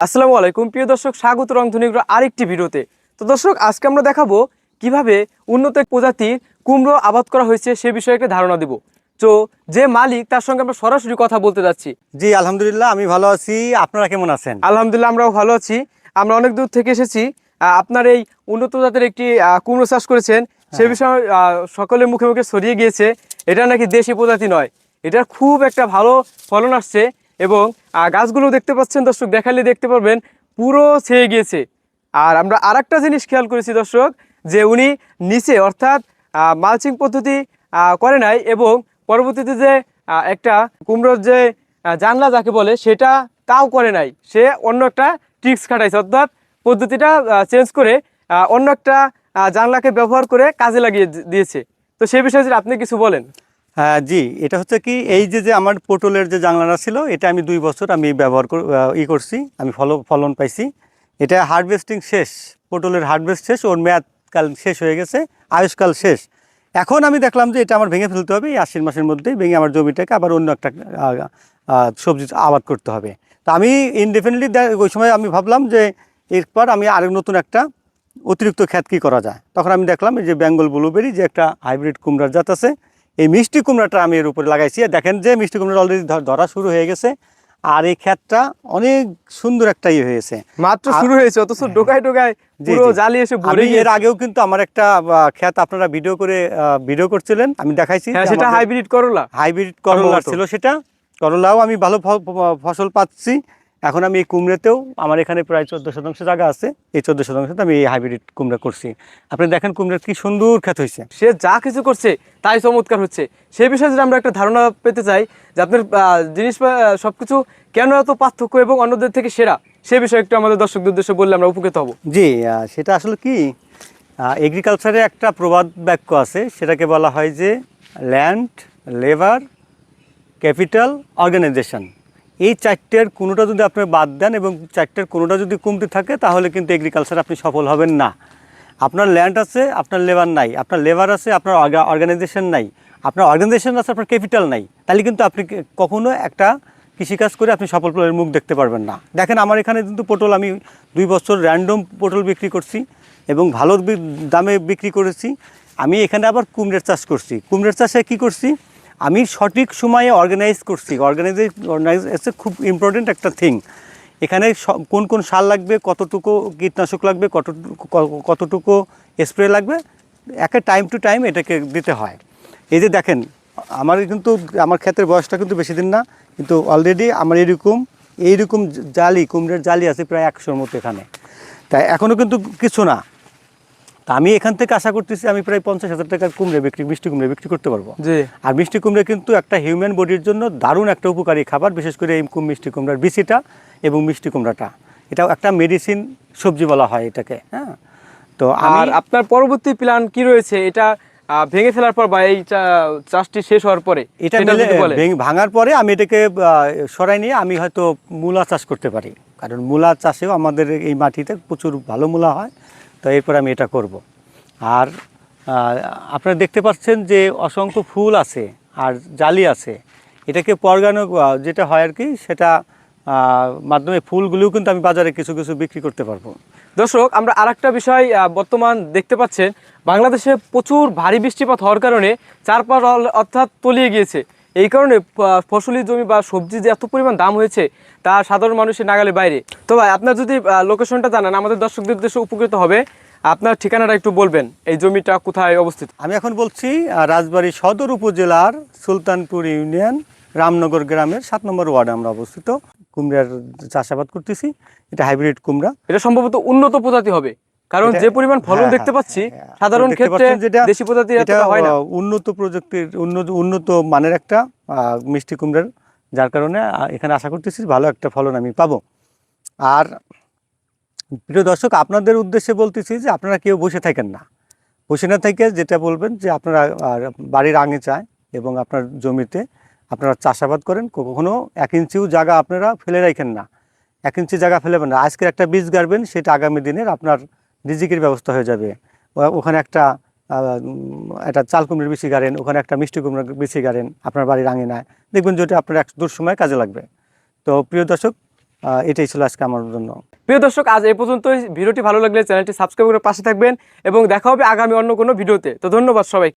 আসসালামু আলাইকুম। প্রিয় দর্শক স্বাগত রংধনীগ্র আরেকটি ভিডিওতে। তো দর্শক আজকে আমরা দেখাবো কীভাবে উন্নত প্রজাতির কুমড়ো আবাদ করা হয়েছে সে বিষয়ে একটা ধারণা দেব। তো যে মালিক তার সঙ্গে আমরা সরাসরি কথা বলতে যাচ্ছি। জি আলহামদুলিল্লাহ আমি ভালো আছি। আপনারা কেমন আছেন? আলহামদুলিল্লাহ আমরাও ভালো আছি। আমরা অনেক দূর থেকে এসেছি। আপনার এই উন্নত জাতের একটি কুমড়ো চাষ করেছেন। সে বিষয়ে সকলের মুখে মুখে ছড়িয়ে গিয়েছে। এটা নাকি দেশি প্রজাতি নয়। এটার খুব একটা ভালো ফলন আসছে। এবং গাছগুলো দেখতে পাচ্ছেন দর্শক, দেখালে দেখতে পারবেন পুরো ছেয়ে গিয়েছে। আর আমরা আরেকটা জিনিস খেয়াল করেছি দর্শক, যে উনি নিচে অর্থাৎ মালচিং পদ্ধতি করে নাই এবং পরবর্তীতে যে একটা কুমড়োর যে জানলা যাকে বলে, সেটা তাও করে নাই। সে অন্য একটা ট্রিক্স খাটাইছে। অর্থাৎ পদ্ধতিটা চেঞ্জ করে অন্য একটা জানলাকে ব্যবহার করে কাজে লাগিয়ে দিয়েছে। তো সে বিষয়ে যদি আপনি কিছু বলেন। জি। এটা হচ্ছে কি, এই যে যে আমার পটলের যে জানলাটা ছিল, এটা আমি দুই বছর আমি ব্যবহার ই করছি, আমি ফল, ফলন পাইছি। এটা হারভেস্টিং শেষ, পটলের হারভেস্ট শেষ, ওর মেয়াদকাল শেষ হয়ে গেছে, আয়ুষকাল শেষ। এখন আমি দেখলাম যে এটা আমার ভেঙে ফেলতে হবে, এই আশ্বিন মাসের মধ্যেই ভেঙে আমার জমিটাকে আবার অন্য একটা সবজি আবাদ করতে হবে। তো আমি ইনডেফিনেটলি ওই সময় আমি ভাবলাম যে এরপর আমি আরেক নতুন একটা অতিরিক্ত খ্যাত কী করা যায়? তখন আমি দেখলাম এই যে বেঙ্গল ব্লুবেরি, যে একটা হাইব্রিড কুমড়ার জাত আছে এই মিষ্টি কুমড়াটা আমি এর উপরে লাগাইছি। দেখেন যে মিষ্টি কুমড়া অলরেডি ধরা শুরু হয়ে গেছে। আর এই খ্যাতটা অনেক সুন্দর একটা ইয়ে হয়েছে। মাত্র শুরু হয়েছে অথচ ডোকায় ডোকায় পুরো জালি এসে ভরে এর আগেও কিন্তু আমার একটা ক্ষেত আপনারা ভিডিও করে ভিডিও করছিলেন আমি দেখাইছি হ্যাঁ সেটা হাইব্রিড করলা হাইব্রিড করলা ছিল সেটা। করলাও আমি ভালো ফসল পাচ্ছি। এখন আমি এই কুমড়েতেও আমার এখানে প্রায় চোদ্দ শতাংশ জায়গা আছে। এই চোদ্দ শতাংশতে আমি এই হাইব্রিড কুমড়া করছি। আপনি দেখেন কুমড়ার কি সুন্দর খ্যাত হয়েছে। সে যা কিছু করছে তাই চমৎকার হচ্ছে। সে বিষয়ে যদি আমরা একটা ধারণা পেতে চাই যে আপনার জিনিস সব কিছু কেন এত পার্থক্য এবং অন্যদের থেকে সেরা সে বিষয়ে একটু আমাদের দর্শকদের উদ্দেশ্যে বললে আমরা উপকৃত হব। জি সেটা আসলে কি? এগ্রিকালচারে একটা প্রবাদ বাক্য আছে সেটাকে বলা হয় যে ল্যান্ড লেবার ক্যাপিটাল অর্গানাইজেশন এই চারটের কোনোটা যদি আপনি বাদ দেন এবং চারটের কোনোটা যদি কমতে থাকে, তাহলে কিন্তু এগ্রিকালচার আপনি সফল হবেন না। আপনার ল্যান্ড আছে, আপনার লেবার নাই। আপনার লেবার আছে, আপনার অর্গানাইজেশন নাই। আপনার অর্গানাইজেশন আছে, আপনার ক্যাপিটাল নাই। তাহলে কিন্তু আপনি কখনো একটা কৃষিকাজ করে আপনি সফল ফলের মুখ দেখতে পারবেন না। দেখেন, আমার এখানে কিন্তু পটল, আমি দুই বছর র্যান্ডম পটল বিক্রি করছি এবং ভালো দামে বিক্রি করেছি। আমি এখানে আবার কুমড়ের চাষ করছি। কুমড়ের চাষে কি করছি? আমি সঠিক সময়ে অর্গানাইজ করছি। অর্গানাইজ অর্গানাইজ এসে খুব ইম্পর্টেন্ট একটা থিং এখানে কোন কোন সার লাগবে, কতটুকু কীটনাশক লাগবে, কতটুকু, ক- কতটুকু স্প্রে লাগবে একটা টাইম টু টাইম এটাকে দিতে হয়। এই যে দেখেন, আমার কিন্তু, আমার ক্ষেতের বয়সটা কিন্তু বেশি দিন না, কিন্তু অলরেডি আমার এরকম, এইরকম জালি, কুমড়ের জালি আছে প্রায় একশোর মতো এখানে। তাই এখনও কিন্তু কিছু না। তা আমি এখান থেকে আশা করতেছি আমি প্রায় পঞ্চাশ হাজার টাকার কুমড়ে বিক্রি মিষ্টি কুমড়ে বিক্রি করতে পারব। জি। আর মিষ্টি কুমড়া কিন্তু একটা হিউম্যান বডির জন্য দারুণ একটা উপকারী খাবার বিশেষ করে এই কুম মিষ্টি কুমড়ার বিচিটা এবং মিষ্টি কুমড়াটা। এটাও একটা মেডিসিন সবজি বলা হয় এটাকে হ্যাঁ? তো আর আপনার পরবর্তী প্ল্যান কি রয়েছে? এটা ভেঙে ফেলার পর বা এই চাষটি শেষ হওয়ার পরে এটা ভাঙার পরে আমি এটাকে সরাই নিয়ে আমি হয়তো মূলা চাষ করতে পারি। কারণ মূলা চাষেও আমাদের এই মাটিতে প্রচুর ভালো মূলা হয়। তো এরপর আমি এটা করব। আর আপনারা দেখতে পাচ্ছেন যে অসংখ্য ফুল আছে আর জালি আছে। এটাকে পরগানো, যেটা হয় আর কি, সেটা মাধ্যমে ফুলগুলোও কিন্তু আমি বাজারে কিছু কিছু বিক্রি করতে পারব। দর্শক, আমরা আরেকটা বিষয় বর্তমান দেখতে পাচ্ছেন। বাংলাদেশে প্রচুর ভারী বৃষ্টিপাত হওয়ার কারণে চারপাশ অর্থাৎ তলিয়ে গিয়েছে। এই কারণে ফসলি জমি বা সবজি যে এত পরিমাণ দাম হয়েছে তা সাধারণ মানুষের নাগালে বাইরে। তো ভাই আপনার যদি লোকেশনটা জানান আমাদের দর্শকদের উদ্দেশ্যে উপকৃত হবে। আপনার ঠিকানাটা একটু বলবেন এই জমিটা কোথায় অবস্থিত? আমি এখন বলছি রাজবাড়ী সদর উপজেলার সুলতানপুর ইউনিয়ন রামনগর গ্রামের সাত নম্বর ওয়ার্ডে আমরা অবস্থিত। কুমড়ার চাষাবাদ করতেছি এটা হাইব্রিড কুমড়া। এটা সম্ভবত উন্নত প্রজাতি হবে। কারণ যে পরিমাণ ফলন হ্যাঁ, দেখতে হ্যাঁ, পাচ্ছি হ্যাঁ। সাধারণ ক্ষেত্রে যেটা- দেশি প্রজাতি এটা এতটা হয় না। উন্নত প্রযুক্তির উন্নত উন্নত মানের একটা মিষ্টি কুমড়ার যার কারণে এখানে আশা করতেছি ভালো একটা ফলন আমি পাবো। আর প্রিয় দর্শক আপনাদের উদ্দেশ্যে বলতেছি যে আপনারা কেউ বসে থাকেন না। বসে না থেকে যেটা বলবেন যে আপনারা বাড়ির আঙে চায় এবং আপনার জমিতে আপনারা চাষাবাদ করেন কখনো এক ইঞ্চিও জায়গা আপনারা ফেলে রাখেন না। এক ইঞ্চি জায়গা ফেলেবেন না। আজকের একটা বীজ গাড়বেন সেটা আগামী দিনের আপনার রিজিকের ব্যবস্থা হয়ে যাবে। ওখানে একটা একটা চাল কুমড়ির বেশি গাড়েন, ওখানে একটা মিষ্টি কুমড়ার বেশি গাড়েন, আপনার বাড়ির আঙে নেয় দেখবেন যেটা আপনার এক দূর সময় কাজে লাগবে। তো প্রিয় দর্শক এটাই ছিল আজকে আমার জন্য। প্রিয় দর্শক, আজ এ পর্যন্তই। ভিডিওটি ভালো লাগলে চ্যানেলটি সাবস্ক্রাইব করে পাশে থাকবেন এবং দেখা হবে আগামী অন্য কোনো ভিডিওতে। তো ধন্যবাদ সবাই